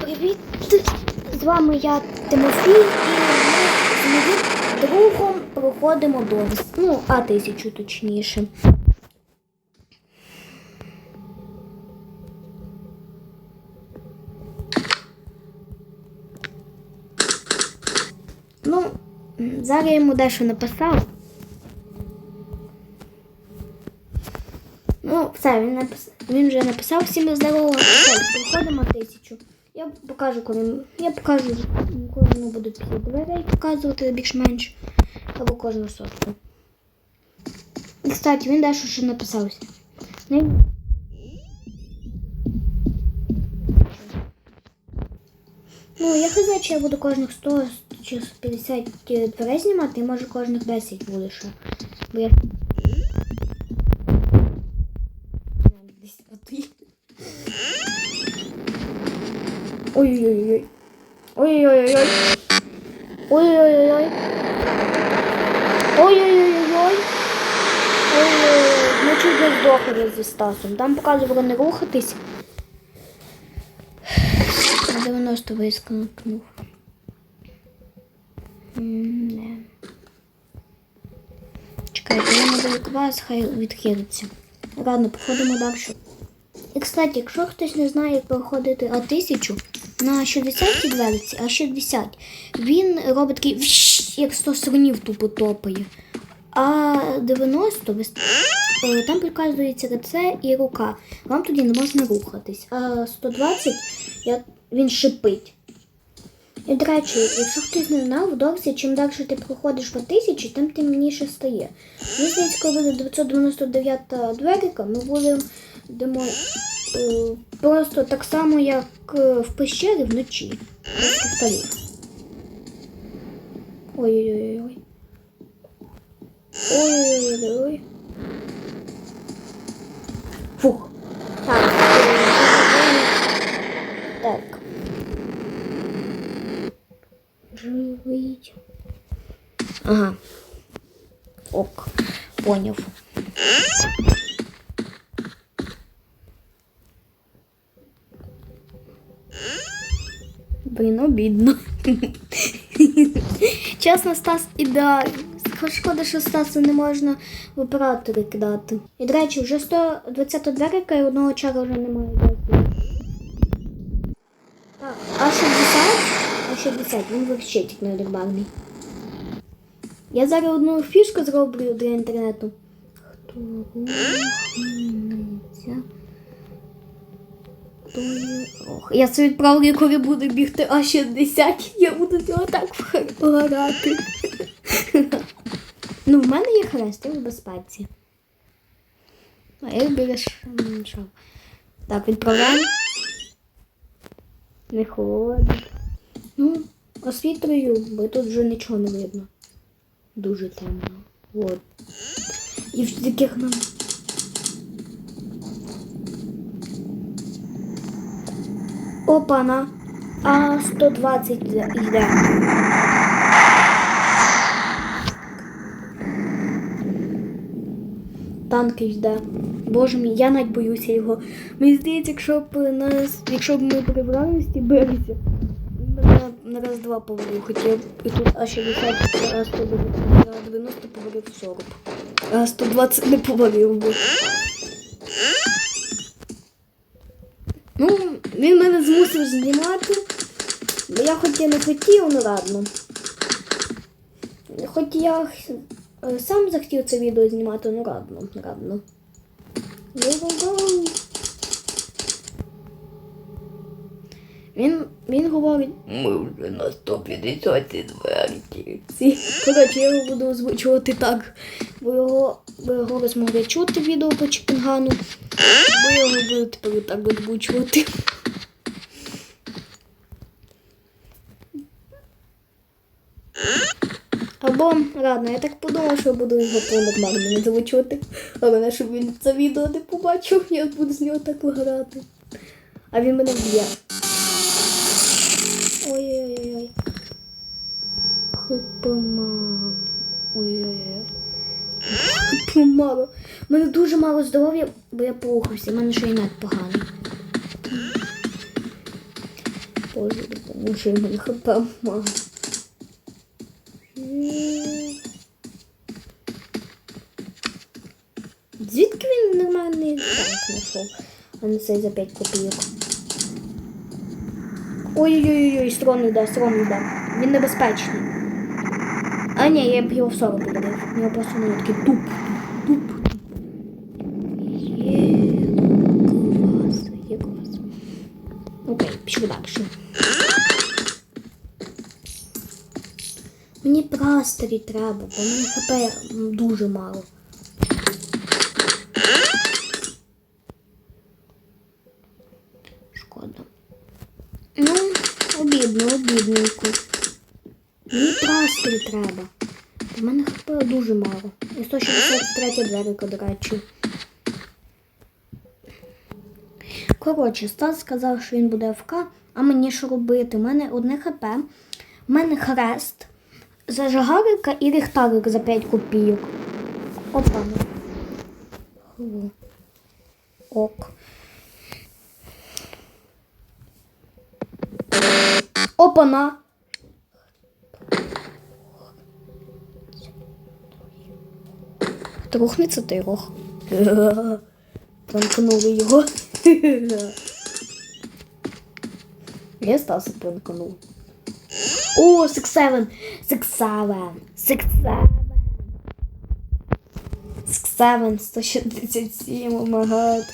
Привіт! З вами я Тимофій, і ми з моїм другом проходимо донс. Ну, а тисячу точніше. Ну, зараз я йому дещо написав. Ну, все, він написав. Він вже написав всім здорово. Все, Проходимо тисячу. Я покажу, коли я покажу, коли після дверей показувати більш-менш. Або кожну сотку. І, кстати, він дещо ще написався. Ну, я хз, чи я буду кожних 100 чи 50 дверей знімати, і може кожних 10 буде ще. Бо я. Ой-ой-ой. Ой-ой-ой. Ой-ой-ой. Ой-ой-ой. Ой-ой-ой. Ми чуть не здохли зі Стасом. Там показували не рухатись. На 90 вискнув. Не. Чекайте, я не вас, хай відхилиться. Ладно, походимо далі. І, кстати, якщо хтось не знає, як проходити А1000 на 60 дверці, а 60, він робить такий вщ, як 100 слонів тупо топає. А 90 ви- е, там приказується лице і рука. Вам тоді не можна рухатись. А 120 я, він шипить. І, до речі, якщо хтось не знав, в Дорсі, чим далі ти проходиш по тисячі, тим темніше стає. Мені здається, коли буде 999 дверика, ми будемо йдемо, е, просто так само, як е, в пещері вночі. Ой-ой-ой. Ой-ой-ой. Фух. Так. Так. Живить. Ага. Ок. Поняв. Блін, обідно. Чесно, Стас ідеальний. Шкода, що Стаса не можна в оператори кидати. І, до речі, вже 120 дверика і одного чара вже немає. Так, а 60? А 60, він взагалі тільки нерварний. Я зараз одну фішку зроблю для інтернету. Хто рухається? Ох, я собі відправлю, коли буду бігти А60, я буду цього так вгорати. Ну, в мене є хрест, я в безпеці. А береш що? Так, відправляємо. Не холодно. Ну, освітлюю, бо тут вже нічого не видно. Дуже темно. От. І в таких нам. Опана. А 120 йде. Танки йде. Боже мій, я навіть боюся його. Мені здається, якщо б нас, якщо б ми прибрали з ті березі, він мене на раз-два повалив. Хоча б і тут А60, а 190 повалив 40. А 120 не повалив би. Ну, він мене змусив знімати. Бо я хоч і не хотів, ну ладно. Хоч я е, сам захотів це відео знімати, ну ладно, ладно. Він, він говорить, Ми вже на 150 дверці. ці. Коротше, я його буду озвучувати так. Бо його, бо його змогли чути відео по Чіпінгану. Бо я буду тепер так озвучувати. Або, ладно, я так подумала, що я буду його по-нормальному озвучувати. Але щоб він це відео не побачив, я буду з нього так виграти. А він мене б'є. Ой-ой-ой. Помало. Ой-ой-ой. Помало. У мене дуже мало здоров'я, бо я порухався, в мене ще й нет поганий. Боже, допоможи мені хп мало. Звідки він нормальний танк знайшов, а не цей за 5 копійок? Ой-ой-ой, строн йде, строн йде. Він небезпечний. А ні, я б його в 40 подивив. У нього просто не такий туп, туп, туп. Є клас, є клас. Окей, пішли далі. Мені пластирі треба, бо мені хп дуже мало. Шкода. Ну, обідно, обідненько. Мені пластирі треба. У мене хп дуже мало. І 163 дверка, до речі. Коротше, Стас сказав, що він буде ФК, а мені що робити? У мене одне ХП, у мене хрест, зажигарика і ліхтарик за 5 копійок. Опа. Ок. Опана. Трухнеться той рог. Пранкнули його. Я Стаса пранкнув. О, 6-7. 6-7. 6-7. 6-7. 167, о май.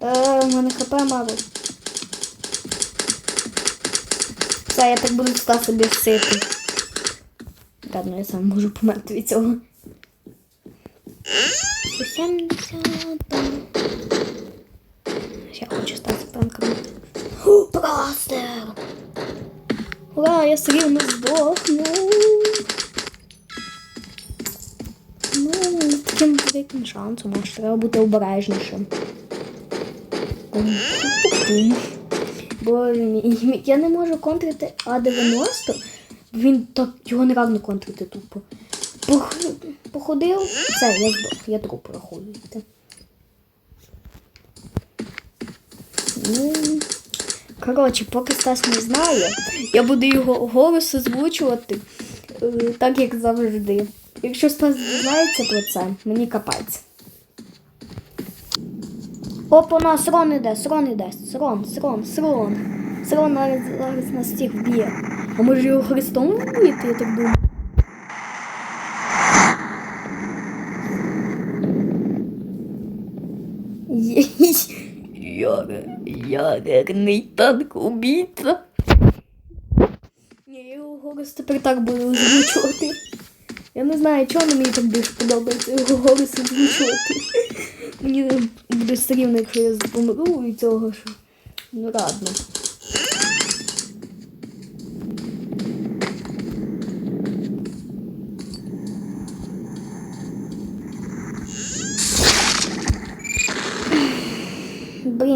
Е, у мене хп мало. Все, я так буду Стаса бісити. Ладно, я сам можу померти від цього. 170. Я хочу стати пранком. О, Ура, я все рівно здохну. Ну, таким великим шансом, може, треба бути обережнішим. Мій, я не можу контрити А90. Він так його не равно контрити тупо. Пох- Походив, все, я здох, я труп рахуєте. Ну, коротше, поки Стас не знає, я буду його голос озвучувати е, так, як завжди. Якщо Стас дізнається про це, мені капець. Опа, у нас Срон іде, Срон іде, Срон, Срон, Срон. Срон зараз, зараз нас всіх вб'є. А може його Христом вбити, я так думаю. Я ядерний танк убійця. Ні, його голос тепер так буде озвучувати. Я не знаю, чого мені так більше подобається його голос озвучувати. Мені буде все рівно, якщо я помру і цього що. Ну ладно.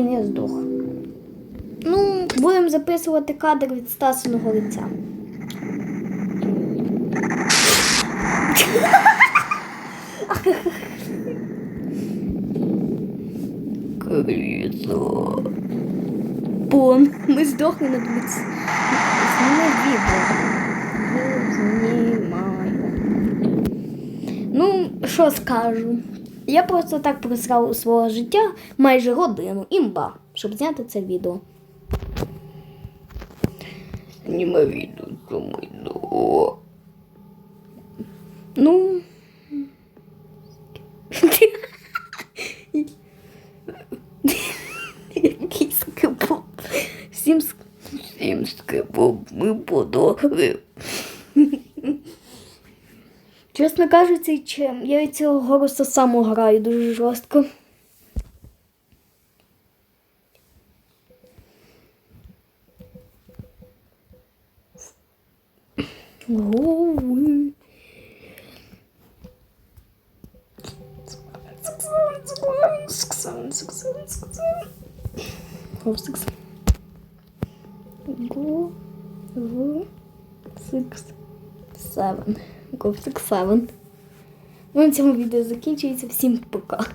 Блін, я здох. Ну, будемо записувати кадр від Стасиного лиця. Кризо. Бон, ми здохли на вулиці. Зніми відео. Знімаю. Ну, що скажу? Я просто так просрав у свого життя майже годину, імба, щоб зняти це відео. Зніма відео самойно. Ну. Який скипов. Всім ск- Всім скипом ми подохли. Чесно кажучи, я від цього голосу саму граю дуже жорстко. Go six. Go. Go. Six seven. Ну, на цьому відео закінчується. Всім пока.